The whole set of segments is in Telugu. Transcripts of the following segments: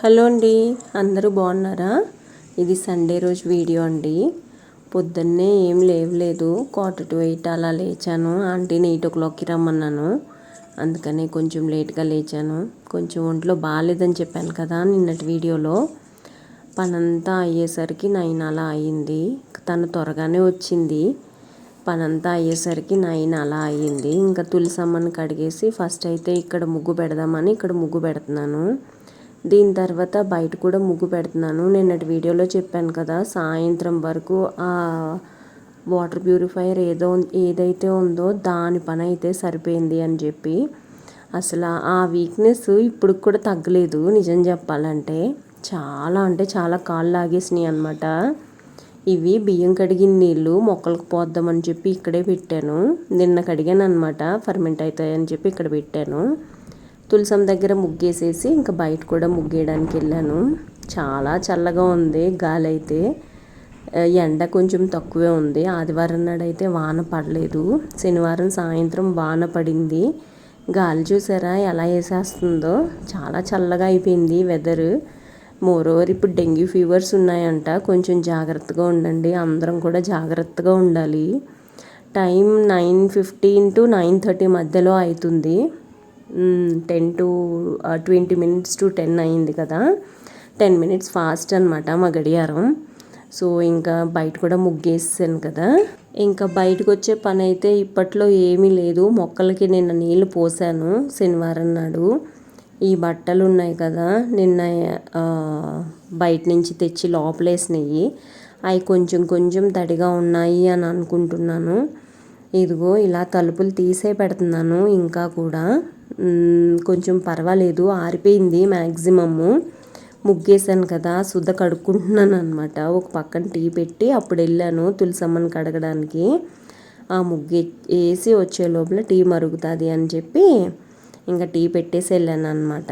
హలో అండి అందరూ బాగున్నారా? ఇది సండే రోజు వీడియో అండి. పొద్దున్నే ఏం లేవలేదు క్వార్టర్ టు ఎయిట్ అలా లేచాను. ఆంటీని ఎయిట్ ఓ క్లాక్కి రమ్మన్నాను. అందుకనే కొంచెం లేట్గా లేచాను. కొంచెం ఒంట్లో బాగాలేదని చెప్పాను కదా నిన్నటి వీడియోలో. పనంతా అయ్యేసరికి నైన్ అలా అయ్యింది. తను త్వరగానే వచ్చింది. పనంతా అయ్యేసరికి నైన్ అలా అయ్యింది. ఇంకా తులసమ్మని కడిగేసి ఫస్ట్ అయితే ఇక్కడ ముగ్గు పెడదామని ఇక్కడ ముగ్గు పెడుతున్నాను. దీని తర్వాత బయట కూడా ముగ్గు పెడుతున్నాను. నిన్నటి వీడియోలో చెప్పాను కదా సాయంత్రం వరకు ఆ వాటర్ ప్యూరిఫైయర్ ఏదో ఏదైతే ఉందో దాని పని అయితే సరిపోయింది అని చెప్పి. అసలు ఆ వీక్నెస్ ఇప్పుడు కూడా తగ్గలేదు నిజం చెప్పాలంటే. చాలా అంటే చాలా కాళ్ళు లాగేసినాయి అనమాట ఇవి బియ్యం కడిగిన నీళ్ళు మొక్కలకు పోద్దామని చెప్పి ఇక్కడే పెట్టాను. నిన్న కడిగాను అనమాట ఫర్మెంట్ అవుతాయని చెప్పి ఇక్కడ పెట్టాను. తులసం దగ్గర ముగ్గేసేసి ఇంకా బయట కూడా ముగ్గేయడానికి వెళ్ళాను. చాలా చల్లగా ఉంది గాలి అయితే. ఎండ కొంచెం తక్కువే ఉంది. ఆదివారం నాడైతే వాన పడలేదు. శనివారం సాయంత్రం వాన పడింది. గాలి చూసారా ఎలా వేసేస్తుందో? చాలా చల్లగా అయిపోయింది వెదర్ మోరోవర్ ఇప్పుడు డెంగ్యూ ఫీవర్స్ ఉన్నాయంట. కొంచెం జాగ్రత్తగా ఉండండి. అందరం కూడా జాగ్రత్తగా ఉండాలి. Time nine fifteen to nine thirty మధ్యలో అవుతుంది. Ten to twenty minutes to ten అయింది కదా. టెన్ మినిట్స్ ఫాస్ట్ అనమాట మా గడియారం. సో ఇంకా బయట కూడా ముగ్గేసాను కదా. ఇంకా బయటకు వచ్చే పని అయితే ఇప్పట్లో ఏమీ లేదు. మొక్కలకి నిన్న నీళ్ళు పోసాను శనివారం నాడు. ఈ బట్టలు ఉన్నాయి కదా నిన్న బయట నుంచి తెచ్చి లోపలేసినాయి. అవి కొంచెం కొంచెం తడిగా ఉన్నాయి అని అనుకుంటున్నాను. ఇదిగో ఇలా తలుపులు తీసే పెడుతున్నాను ఇంకా కూడా. కొంచెం పర్వాలేదు ఆరిపోయింది మ్యాక్సిమము ముగ్గేసాను కదా శుద్ధ కడుక్కుంటున్నాను అనమాట ఒక పక్కన టీ పెట్టి అప్పుడు వెళ్ళాను తులసమ్మని కడగడానికి. ఆ ముగ్గు వేసి వచ్చే లోపల టీ మరుగుతుంది అని చెప్పి ఇంకా టీ పెట్టేసి వెళ్ళాను అనమాట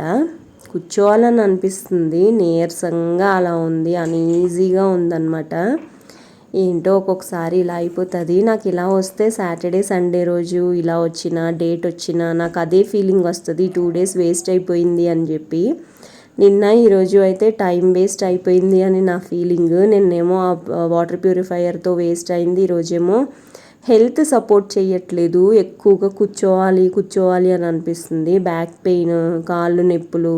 కూర్చోవాలని అనిపిస్తుంది నీరసంగా అలా ఉంది అన్ఈజీగా ఉందన్నమాట. ఏంటో ఒక్కొక్కసారి ఇలా అయిపోతుంది. నాకు ఇలా వస్తే సాటర్డే సండే రోజు ఇలా వచ్చిన డేట్ వచ్చిన నాకు అదే ఫీలింగ్ వస్తుంది. టూ డేస్ వేస్ట్ అయిపోయింది అని చెప్పి. నిన్న ఈరోజు అయితే టైం వేస్ట్ అయిపోయింది అని నా ఫీలింగ్. నిన్నేమో వాటర్ ప్యూరిఫైయర్తో వేస్ట్ అయింది. ఈరోజేమో హెల్త్ సపోర్ట్ చేయట్లేదు. ఎక్కువగా కూర్చోవాలి కూర్చోవాలి అని అనిపిస్తుంది. బ్యాక్ పెయిన్ కాళ్ళు నొప్పులు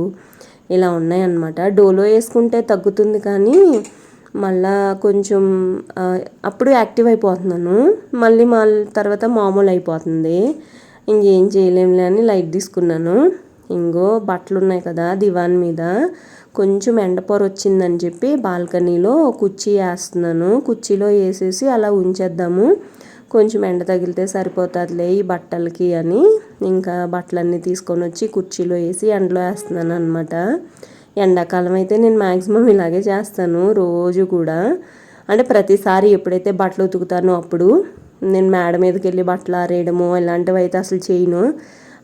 ఇలా ఉన్నాయన్నమాట. డోలో వేసుకుంటే తగ్గుతుంది కానీ మళ్ళా కొంచెం అప్పుడు యాక్టివ్ అయిపోతున్నాను. మళ్ళీ మా తర్వాత మామూలు అయిపోతుంది. ఇంకేం చేయలేములే అని లైట్ తీసుకున్నాను. ఇంకో బట్టలు ఉన్నాయి కదా దివాన్ మీద. కొంచెం ఎండపొర వచ్చిందని చెప్పి బాల్కనీలో కుర్చీ వేస్తున్నాను. కుర్చీలో వేసేసి అలా ఉంచేద్దాము. కొంచెం ఎండ తగిలితే సరిపోతుందిలే ఈ బట్టలకి అని. ఇంకా బట్టలన్నీ తీసుకొని వచ్చి కుర్చీలో వేసి ఎండలో వేస్తున్నాను అనమాట ఎండాకాలం అయితే నేను మ్యాక్సిమం ఇలాగే చేస్తాను రోజు కూడా. అంటే ప్రతిసారి ఎప్పుడైతే బట్టలు ఉతుకుతానో అప్పుడు నేను మేడ మీదకి వెళ్ళి బట్టలు ఆరేయడము ఇలాంటివి అయితే అసలు చేయను.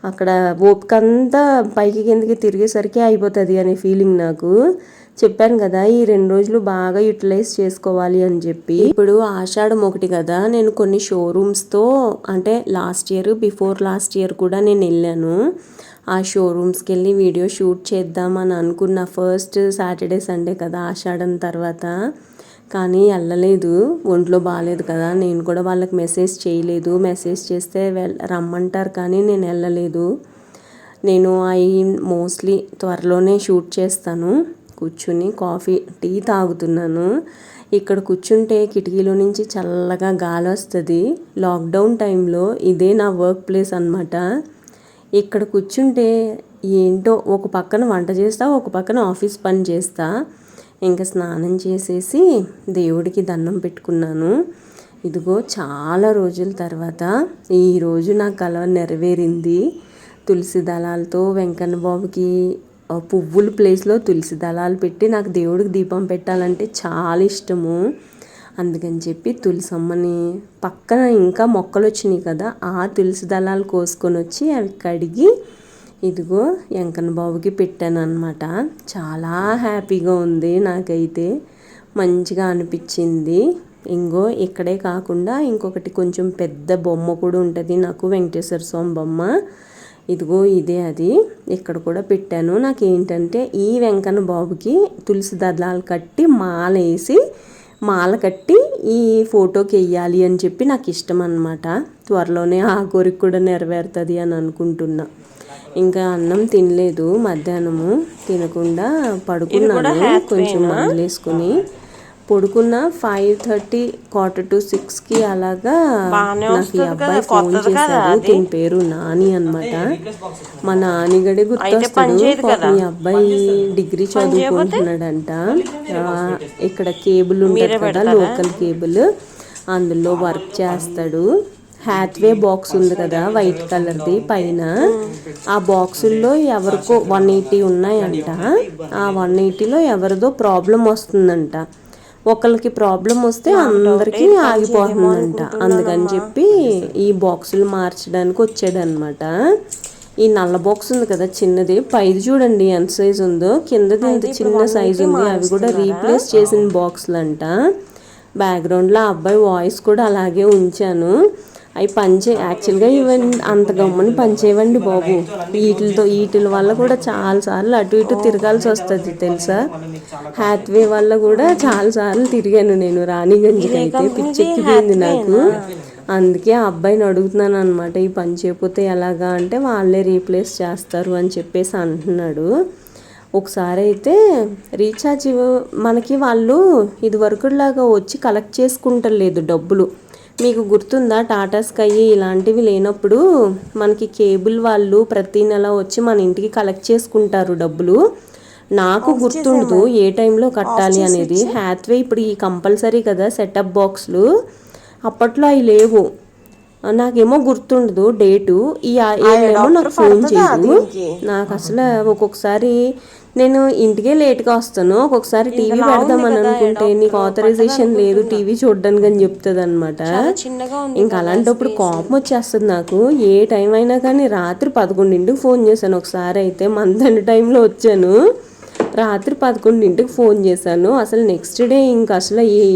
అక్కడ ఓపిక అంతా పైకి కిందకి తిరిగేసరికి అయిపోతుంది అనే ఫీలింగ్ నాకు. చెప్పాను కదా ఈ రెండు రోజులు బాగా యూటిలైజ్ చేసుకోవాలి అని చెప్పి. ఇప్పుడు ఆషాఢం ఒకటి కదా నేను కొన్ని షోరూమ్స్తో అంటే last year before last year కూడా నేను వెళ్ళాను. ఆ షోరూమ్స్కి వెళ్ళి వీడియో షూట్ చేద్దామని అనుకున్న ఫస్ట్ సాటర్డే సండే కదా ఆషాఢం తర్వాత. కానీ వెళ్ళలేదు ఒంట్లో బాగాలేదు కదా. నేను కూడా వాళ్ళకి మెసేజ్ చేయలేదు. మెసేజ్ చేస్తే వెల్ రమ్మంటారు కానీ నేను వెళ్ళలేదు నేను అవి మోస్ట్లీ త్వరలోనే షూట్ చేస్తాను. కూర్చుని కాఫీ టీ తాగుతున్నాను. ఇక్కడ కూర్చుంటే కిటికీలో నుంచి చల్లగా గాలి వస్తుంది. లాక్డౌన్ టైంలో ఇదే నా వర్క్ ప్లేస్ అనమాట ఇక్కడ కూర్చుంటే ఏంటో ఒక పక్కన వంట చేస్తా ఒక పక్కన ఆఫీస్ పని చేస్తా. ఇంకా స్నానం చేసేసి దేవుడికి దండం పెట్టుకున్నాను. ఇదిగో చాలా రోజుల తర్వాత ఈరోజు నా కల నెరవేరింది. తులసి దళాలతో వెంకన్న బాబుకి పువ్వుల ప్లేస్లో తులసి దళాలు పెట్టి నాకు దేవుడికి దీపం పెట్టాలంటే చాలా ఇష్టము. అందుకని చెప్పి తులసమ్మని పక్కన ఇంకా మొక్కలు వచ్చినాయి కదా ఆ తులసి దళాలు కోసుకొని వచ్చి అవి కడిగి ఇదిగో వెంకన్న బాబుకి పెట్టాను అనమాట చాలా హ్యాపీగా ఉంది నాకైతే. మంచిగా అనిపించింది. ఇంకో ఇక్కడే కాకుండా ఇంకొకటి కొంచెం పెద్ద బొమ్మ కూడా ఉంటుంది నాకు వెంకటేశ్వర స్వామి బొమ్మ. ఇదిగో ఇదే అది. ఇక్కడ కూడా పెట్టాను. నాకు ఏంటంటే ఈ వెంకన్న బాబుకి తులసి దళాలు కట్టి మాల వేసి మాల కట్టి ఈ ఫోటోకి వెయ్యాలి అని చెప్పి నాకు ఇష్టం అనమాట త్వరలోనే ఆ కోరిక కూడా నెరవేరుతుంది అని అనుకుంటున్నా. ఇంకా అన్నం తినలేదు. మధ్యాహ్నము తినకుండా పడుకున్నాను. కొంచెం మందులేసుకుని పడుకున్న ఫైవ్ థర్టీ క్వార్టర్ టు సిక్స్కి అలాగా నాకు ఈ అబ్బాయి ఫోన్ చేశాడు. దీని పేరు నాని అన్నమాట. మా నానిగడే గుర్తొస్తాడు. ఈ అబ్బాయి డిగ్రీ చదువుకుంటున్నాడంట. ఇక్కడ కేబుల్ ఉంటుంది కదా లోకల్ కేబుల్. అందులో వర్క్ చేస్తాడు. హ్యాత్వే బాక్స్ ఉంది కదా వైట్ కలర్ది పైన. ఆ బాక్సుల్లో ఎవరికో వన్ ఎయిటీ ఉన్నాయంట. ఆ వన్ ఎయిటీలో ఎవరిదో ప్రాబ్లం వస్తుందంట. ఒకరికి ప్రాబ్లం వస్తే అందరికీ ఆగిపోతుందంట. అందుకని చెప్పి ఈ బాక్సులు మార్చడానికి వచ్చాడనమాట ఈ నల్ల బాక్స్ ఉంది కదా చిన్నది. పైది చూడండి ఎంత సైజ్ ఉందో. కిందది ఎంత చిన్న సైజ్ ఉంది. అవి కూడా రీప్లేస్ చేసిన బాక్సులు అంట బ్యాక్గ్రౌండ్లో అబ్బాయి వాయిస్ కూడా అలాగే ఉంచాను. అవి పంచే యాక్చువల్గా ఇవన్నీ అంత గమ్మని పంచేవండి బాబు. వీటితో వీటిల వల్ల కూడా చాలా సార్లు అటు ఇటు తిరగాల్సి వస్తుంది తెలుసా? హ్యాత్వే వల్ల కూడా చాలా సార్లు తిరిగాను నేను రాణిగంజ్కి అయితే పిచ్చెక్కిపోయింది నాకు. అందుకే ఆ అబ్బాయిని అడుగుతున్నాను అనమాట ఈ పని చేయకపోతే ఎలాగా? అంటే వాళ్ళే రీప్లేస్ చేస్తారు అని చెప్పేసి అంటున్నాడు. ఒకసారి అయితే రీఛార్జ్ మనకి వాళ్ళు ఇది వరకులాగా వచ్చి కలెక్ట్ చేసుకుంటలేదు డబ్బులు. మీకు గుర్తుందా? టాటా స్కై ఇలాంటివి లేనప్పుడు మనకి కేబుల్ వాళ్ళు ప్రతి నెల వచ్చి మన ఇంటికి కలెక్ట్ చేసుకుంటారు డబ్బులు. నాకు గుర్తుండదు ఏ టైంలో కట్టాలి అనేది. హ్యాత్వే ఇప్పుడు ఈ కంపల్సరీ కదా సెటప్ బాక్స్లు. అప్పట్లో అవి లేవు. నాకేమో గుర్తుండదు డేటు. ఈ ఏమో నాకు ఫోన్ చేయదు. నాకు అసలు ఒక్కొక్కసారి నేను ఇంటికే లేట్గా వస్తాను. ఒక్కొక్కసారి టీవీ పెడదామని అనుకుంటే నీకు ఆథరైజేషన్ లేదు టీవీ చూడడానికి అని చెప్తుంది అనమాట ఇంకా అలాంటప్పుడు కోపం వచ్చేస్తుంది నాకు. ఏ టైం అయినా కానీ రాత్రి పదకొండింటికి ఫోన్ చేశాను. ఒకసారి అయితే మంత్ టైంలో వచ్చాను. రాత్రి పదకొండింటికి ఫోన్ చేశాను. అసలు నెక్స్ట్ డే ఇంకా అసలు ఈ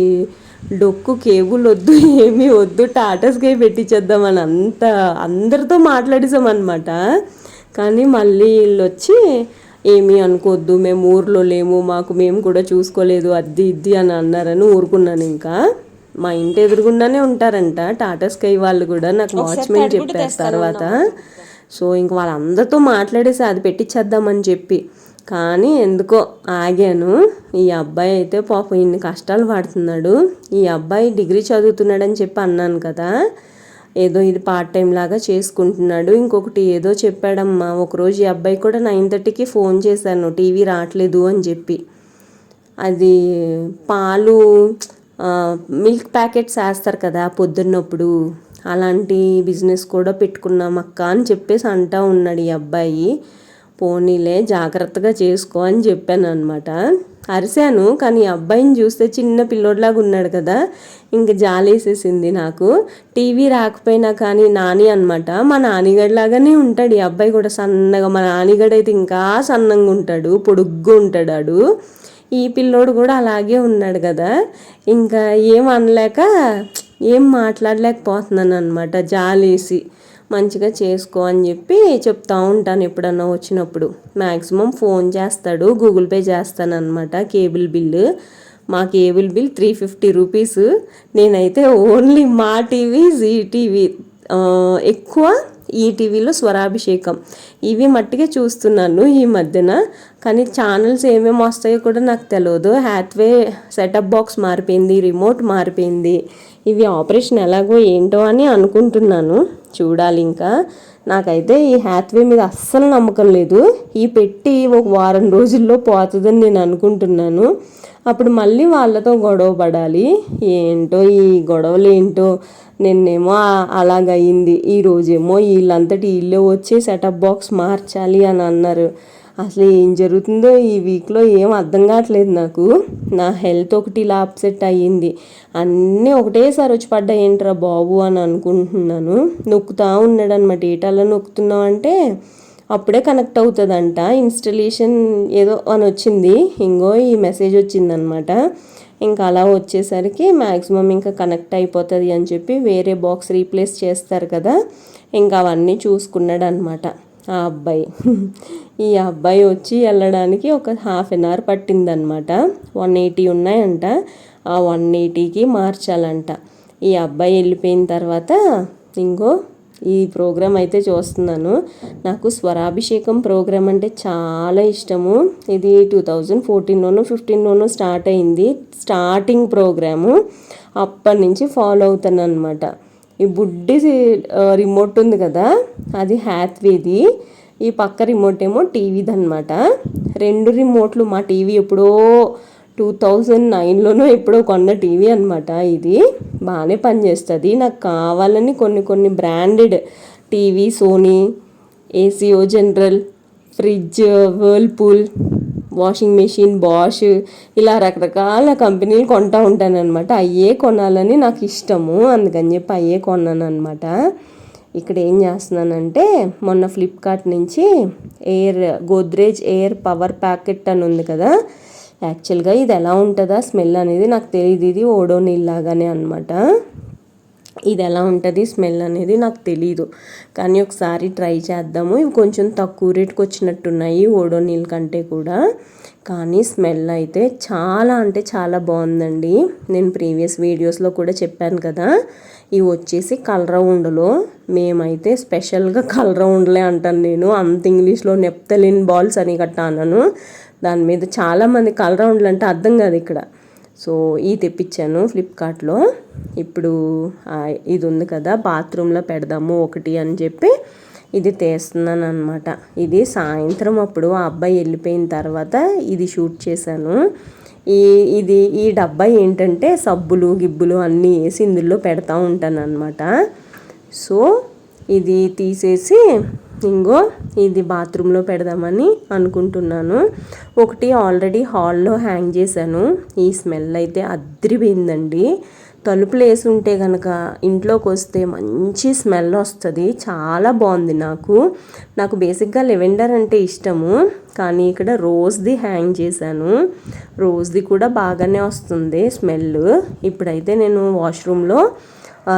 డొక్కు కేబుల్ వద్దు ఏమీ వద్దు టాటా స్కై పెట్టించేద్దామని అంత అందరితో మాట్లాడేసాం అనమాట కానీ మళ్ళీ వీళ్ళు వచ్చి ఏమీ అనుకోవద్దు మేము ఊర్లో లేము మాకు మేము కూడా చూసుకోలేదు అద్ది ఇద్ది అని అన్నారని ఊరుకున్నాను ఇంకా. మా ఇంటి ఎదురుగుండానే ఉంటారంట టాటా స్కై వాళ్ళు కూడా నాకు వాచ్మెన్ చెప్పారు తర్వాత. సో ఇంక వాళ్ళందరితో మాట్లాడేసి అది పెట్టించేద్దామని చెప్పి. కానీ ఎందుకో ఆగాను. ఈ అబ్బాయి అయితే పాపం ఇన్ని కష్టాలు పడుతున్నాడు. ఈ అబ్బాయి డిగ్రీ చదువుతున్నాడని చెప్పి అన్నాను కదా. ఏదో ఇది పార్ట్ టైం లాగా చేసుకుంటున్నాడు. ఇంకొకటి ఏదో చెప్పాడమ్మా ఒకరోజు ఈ అబ్బాయి కూడా నైన్ థర్టీకి ఫోన్ చేశాను టీవీ రావట్లేదు అని చెప్పి. అది పాలు మిల్క్ ప్యాకెట్స్ వేస్తారు కదా పొద్దున్నప్పుడు. అలాంటి బిజినెస్ కూడా పెట్టుకున్నాం అక్క అని చెప్పేసి అంటా ఉన్నాడు ఈ అబ్బాయి. పోనీలే జాగ్రత్తగా చేసుకో అని చెప్పాను అనమాట అరిశాను కానీ ఈ అబ్బాయిని చూస్తే చిన్న పిల్లోడిలాగా ఉన్నాడు కదా ఇంక జాలేసేసింది నాకు. టీవీ రాకపోయినా కానీ నాని అనమాట మా నానిగడిలాగానే ఉంటాడు. ఈ అబ్బాయి కూడా సన్నగా మా నానిగడైతే ఇంకా సన్నంగా ఉంటాడు పొడుగ్గా ఉంటాడు ఆడు. ఈ పిల్లోడు కూడా అలాగే ఉన్నాడు కదా ఇంకా ఏం అనలేక ఏం మాట్లాడలేకపోతున్నాను అనమాట జాలేసి. మంచిగా చేసుకో అని చెప్పి చెప్తా ఉంటాను ఎప్పుడన్నా వచ్చినప్పుడు. మ్యాక్సిమం ఫోన్ చేస్తాడు గూగుల్ పే చేస్తాను అనమాట కేబుల్ బిల్లు. మా cable bill three fifty rupees. నేనైతే ఓన్లీ మా టీవీ జీ టీవీ ఎక్కువ ఈటీవీలో స్వరాభిషేకం. ఇవి మట్టిగా చూస్తున్నాను ఈ మధ్యన. కానీ ఛానల్స్ ఏమేమి వస్తాయో కూడా నాకు తెలియదు హ్యాత్వే సెటప్ బాక్స్ మారిపోయింది రిమోట్ మారిపోయింది. ఇవి ఆపరేషన్ ఎలాగో ఏంటో అని అనుకుంటున్నాను. చూడాలి ఇంకా. నాకైతే ఈ హ్యాత్వే మీద అస్సలు నమ్మకం లేదు. ఈ పెట్టి ఒక వారం రోజుల్లో పోతుందని నేను అనుకుంటున్నాను. అప్పుడు మళ్ళీ వాళ్ళతో గొడవ పడాలి. ఏంటో ఈ గొడవలు ఏంటో నిన్నేమో ఆ- అలాగయింది. ఈ రోజేమో వీళ్ళంతటి వీళ్ళే వచ్చి సెటప్ బాక్స్ మార్చాలి అని అన్నారు. అసలు ఏం జరుగుతుందో ఈ వీక్లో ఏం అర్థం కావట్లేదు నాకు. నా హెల్త్ ఒకటి ఇలా అప్సెట్ అయ్యింది. అన్నీ ఒకటేసారి వచ్చి పడ్డాయి. ఏంట్రా బాబు అని అనుకుంటున్నాను. నొక్కుతా ఉన్నాడు అనమాట ఏటాలో నొక్కుతున్నావు అంటే అప్పుడే కనెక్ట్ అవుతుందంట. ఇన్స్టలేషన్ ఏదో అని వచ్చింది. ఇంగో ఈ మెసేజ్ వచ్చిందనమాట ఇంకా అలా వచ్చేసరికి మ్యాక్సిమం ఇంకా కనెక్ట్ అయిపోతుంది అని చెప్పి వేరే బాక్స్ రీప్లేస్ చేస్తారు కదా. ఇంకా అవన్నీ చూసుకున్నాడు అనమాట ఆ అబ్బాయి. ఈ అబ్బాయి వచ్చి వెళ్ళడానికి ఒక హాఫ్ అన్ అవర్ పట్టిందనమాట. వన్ ఎయిటీ ఉన్నాయంట. ఆ వన్ ఎయిటీకి మార్చాలంట. ఈ అబ్బాయి వెళ్ళిపోయిన తర్వాత ఇంకో ఈ ప్రోగ్రామ్ అయితే చూస్తున్నాను. నాకు స్వరాభిషేకం ప్రోగ్రాం అంటే చాలా ఇష్టము. ఇది టూ థౌజండ్ ఫోర్టీన్లోనూ ఫిఫ్టీన్లోనూ స్టార్ట్ అయింది. Starting programme. అప్పటి నుంచి ఫాలో అవుతాను అనమాట ఈ బుడ్డి రిమోట్ ఉంది కదా అది హ్యాత్వేది. ఈ పక్క రిమోట్ ఏమో టీవీది అనమాట రెండు రిమోట్లు మా టీవీ ఎప్పుడో టూ థౌజండ్ నైన్లోనో ఎప్పుడో కొన్న టీవీ అనమాట ఇది. బాగానే పనిచేస్తుంది నాకు కావాలని కొన్ని కొన్ని branded TV Sony AC O general fridge Whirlpool washing machine Bosch ఇలా రకరకాల కంపెనీలు కొంటూ ఉంటాను అనమాట అయ్యే కొనాలని నాకు ఇష్టము. అందుకని చెప్పి అయ్యే కొన్నాను అనమాట ఇక్కడ ఏం చేస్తున్నానంటే మొన్న ఫ్లిప్కార్ట్ నుంచి air Godrej air power packet అని ఉంది కదా. యాక్చువల్గా ఇది ఎలా ఉంటుందా స్మెల్ అనేది నాకు తెలియదు ఇది ఓడో నీళ్ళలాగానే అనమాట ఇది ఎలా ఉంటుంది? స్మెల్ అనేది నాకు తెలీదు. కానీ ఒకసారి ట్రై చేద్దాము. ఇవి కొంచెం తక్కువ రేటుకి వచ్చినట్టున్నాయి ఓడోనీల్ కంటే కూడా. కానీ స్మెల్ అయితే చాలా అంటే చాలా బాగుందండి. నేను ప్రీవియస్ వీడియోస్లో కూడా చెప్పాను కదా. ఇవి వచ్చేసి కలరౌండ్లో మేమైతే స్పెషల్గా కలరౌండ్లే అంటాను నేను. అంత ఇంగ్లీష్లో నెప్తలిన్ బాల్స్ అని గట్టా అన్నాను దాని మీద చాలామంది కలరౌండ్లు అంటే అర్థం కాదు ఇక్కడ. సో ఈ తెప్పించాను ఫ్లిప్కార్ట్లో ఇప్పుడు ఇది ఉంది కదా బాత్రూంలో పెడదాము ఒకటి అని చెప్పి ఇది తీస్తున్నాను అనమాట ఇది సాయంత్రం అప్పుడు ఆ అబ్బాయి వెళ్ళిపోయిన తర్వాత ఇది షూట్ చేశాను. ఈ ఇది ఈ డబ్బా ఏంటంటే సబ్బులు గిబ్బులు అన్నీ వేసి ఇందులో పెడతా ఉంటాను అనమాట సో ఇది తీసేసి ఇంకో ఇది బాత్రూంలో పెడదామని అనుకుంటున్నాను. ఒకటి ఆల్రెడీ హాల్లో హ్యాంగ్ చేశాను. ఈ స్మెల్ అయితే అద్రిపోయిందండి. తలుపులు వేసి ఉంటే కనుక ఇంట్లోకి వస్తే మంచి స్మెల్ వస్తుంది. చాలా బాగుంది నాకు. నాకు బేసిక్గా లెవెండర్ అంటే ఇష్టము. కానీ ఇక్కడ రోజ్ది హ్యాంగ్ చేశాను. రోజ్ది కూడా బాగానే వస్తుంది స్మెల్ ఇప్పుడైతే నేను వాష్రూమ్లో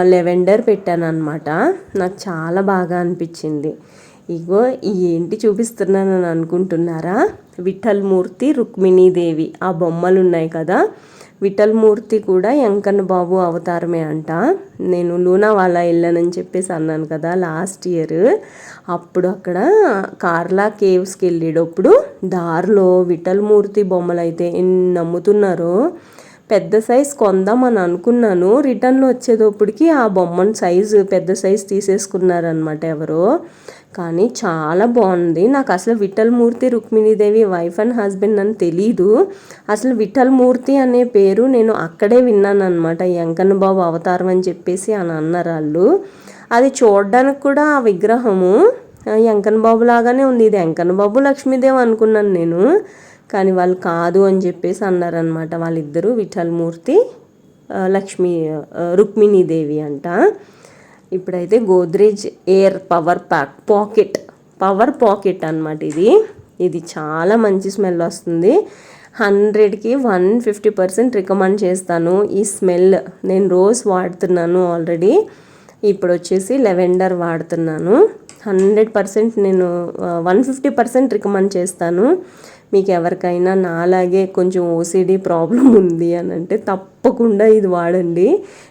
లెవెండర్ పెట్టాను అనమాట నాకు చాలా బాగా అనిపించింది. ఇగో ఈ ఏంటి చూపిస్తున్నానని అనుకుంటున్నారా? విఠల్మూర్తి రుక్మిణీదేవి. ఆ బొమ్మలు ఉన్నాయి కదా? విఠల్మూర్తి కూడా వెంకన్న బాబు అవతారమే అంట. నేను లూనా వాళ్ళ వెళ్ళానని చెప్పేసి అన్నాను కదా లాస్ట్ ఇయర్. అప్పుడు అక్కడ కార్లా కేవ్స్కి వెళ్ళేటప్పుడు దారిలో విఠల్మూర్తి బొమ్మలు అయితే ఎన్ని నమ్ముతున్నారో. పెద్ద సైజ్ కొందామని అనుకున్నాను. రిటర్న్లో వచ్చేటప్పటికి ఆ బొమ్మను సైజు పెద్ద సైజ్ తీసేసుకున్నారనమాట ఎవరో. కానీ చాలా బాగుంది. నాకు అసలు Vithalamurthy Rukminidevi wife and husband అని తెలీదు. అసలు విఠలమూర్తి అనే పేరు నేను అక్కడే విన్నాను అనమాట వెంకన్న బాబు అవతారం అని చెప్పేసి అని అన్నారు వాళ్ళు. అది చూడడానికి కూడా ఆ విగ్రహము వెంకన్న బాబు లాగానే ఉంది. ఇది వెంకన్న బాబు లక్ష్మీదేవి అనుకున్నాను నేను. కానీ వాళ్ళు కాదు అని చెప్పేసి అన్నారనమాట వాళ్ళిద్దరూ విఠల్మూర్తి లక్ష్మీ రుక్మిణీదేవి అంట. ఇప్పుడైతే Godrej air power pack pocket power pocket అన్నమాట ఇది. ఇది చాలా మంచి స్మెల్ వస్తుంది. హండ్రెడ్కి వన్ ఫిఫ్టీ పర్సెంట్ రికమెండ్ చేస్తాను. ఈ స్మెల్ నేను రోజ్ వాడుతున్నాను ఆల్రెడీ. ఇప్పుడు వచ్చేసి లెవెండర్ వాడుతున్నాను. హండ్రెడ్ పర్సెంట్ నేను వన్ ఫిఫ్టీ పర్సెంట్ రికమెండ్ చేస్తాను. మీకు ఎవరికైనా నాలాగే కొంచెం ఓసిడి ప్రాబ్లం ఉంది అని అంటే తప్పకుండా ఇది వాడండి.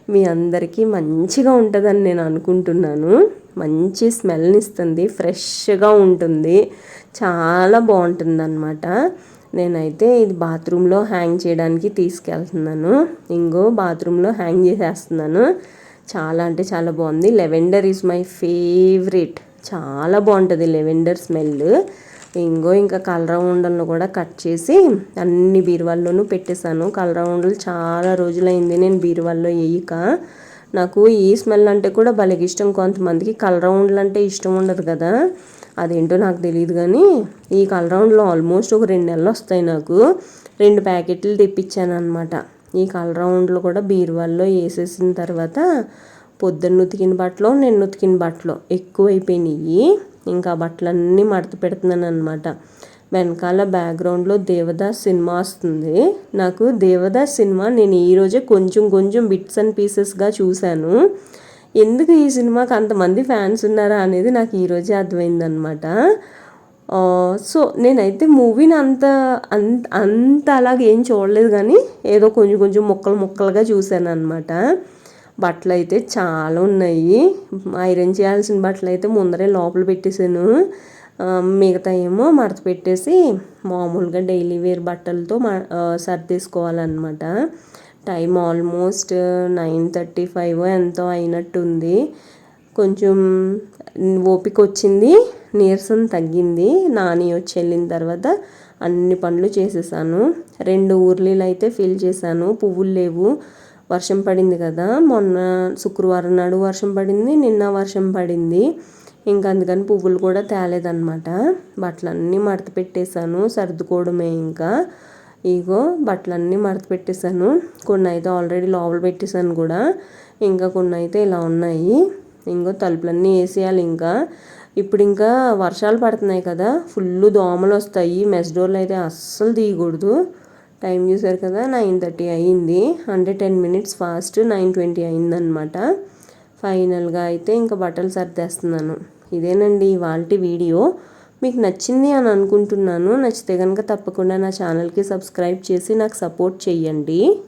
మీ అందరికీ మంచిగా ఉంటుందని నేను అనుకుంటున్నాను. మంచి స్మెల్ని ఇస్తుంది ఫ్రెష్గా ఉంటుంది. చాలా బాగుంటుంది అనమాట నేనైతే ఇది బాత్రూంలో హ్యాంగ్ చేయడానికి తీసుకెళ్తున్నాను. ఇంకో బాత్రూంలో హ్యాంగ్ చేసేస్తున్నాను. చాలా అంటే చాలా బాగుంది. లెవెండర్ ఈజ్ మై ఫేవరెట్ చాలా బాగుంటుంది లెవెండర్ స్మెల్ ఇంకో ఇంకా కలరౌండలను కూడా కట్ చేసి అన్ని బీరువాల్లోనూ పెట్టేశాను. కలరౌండలు చాలా రోజులైంది నేను బీరువాల్లో వేయక. నాకు ఈ స్మెల్ అంటే కూడా భలే ఇష్టం. కొంతమందికి కలరౌండ్లు అంటే ఇష్టం ఉండదు కదా. అదేంటో నాకు తెలియదు కానీ ఈ కలరౌండ్లో ఆల్మోస్ట్ ఒక రెండు నెలలు వస్తాయి నాకు. రెండు ప్యాకెట్లు తెప్పించాను అనమాట ఈ కలరౌండ్లు కూడా బీరువాల్లో వేసేసిన తర్వాత పొద్దున్న ఉతికిన బట్టలు నేను ఉతికిన బట్టలు ఎక్కువైపోయినాయి. ఇంకా బట్టలన్నీ మడత పెడుతున్నాను అనమాట వెనకాల బ్యాక్గ్రౌండ్లో దేవదాస్ సినిమా వస్తుంది. నాకు దేవదాస్ సినిమా నేను ఈరోజే కొంచెం కొంచెం బిట్స్ అండ్ పీసెస్గా చూశాను. ఎందుకు ఈ సినిమాకి అంతమంది ఫ్యాన్స్ ఉన్నారా అనేది నాకు ఈరోజే అర్థమైందనమాట సో నేనైతే మూవీని అంత అంత అంత అలాగేం చూడలేదు కానీ ఏదో కొంచెం కొంచెం ముక్కలు ముక్కలుగా చూశాను అనమాట బట్టలు అయితే చాలా ఉన్నాయి. ఐరన్ చేయాల్సిన బట్టలు అయితే ముందరే లోపల పెట్టేశాను. మిగతా ఏమో మడత పెట్టేసి మామూలుగా డైలీ వేర్ బట్టలతో సర్దేసుకోవాలన్నమాట. Time almost nine thirty five ఎంతో అయినట్టుంది. కొంచెం ఓపిక వచ్చింది నీరసం తగ్గింది. నాని వచ్చి వెళ్ళిన తర్వాత అన్ని పనులు చేసేసాను. రెండు ఊర్లీలు అయితే ఫిల్ చేశాను. పువ్వులు లేవు. వర్షం పడింది కదా. మొన్న శుక్రవారం నాడు వర్షం పడింది నిన్న వర్షం పడింది. ఇంకా అందుకని పువ్వులు కూడా తేలేదన్నమాట. బట్టలన్నీ మడత పెట్టేశాను సర్దుకోవడమే ఇంకా. ఇగో బట్టలన్నీ మడత పెట్టేశాను. కొన్ని అయితే ఆల్రెడీ లోపల పెట్టేశాను కూడా. ఇంకా కొన్ని అయితే ఇలా ఉన్నాయి. ఇంకో తలుపులన్నీ వేసేయాలి ఇంకా. ఇప్పుడు ఇంకా వర్షాలు పడుతున్నాయి కదా. ఫుల్ దోమలు వస్తాయి. మెస్ డోర్లు అయితే అస్సలు తీయకూడదు. టైం చూసారు కదా నైన్ థర్టీ అయ్యింది అంటే ten minutes fast nine twenty అయిందనమాట ఫైనల్గా అయితే ఇంకా బట్టలు సర్దేస్తున్నాను. ఇదేనండి ఇవాళ వీడియో. మీకు నచ్చింది అని అనుకుంటున్నాను. నచ్చితే కనుక తప్పకుండా నా ఛానల్కి సబ్స్క్రైబ్ చేసి నాకు సపోర్ట్ చెయ్యండి.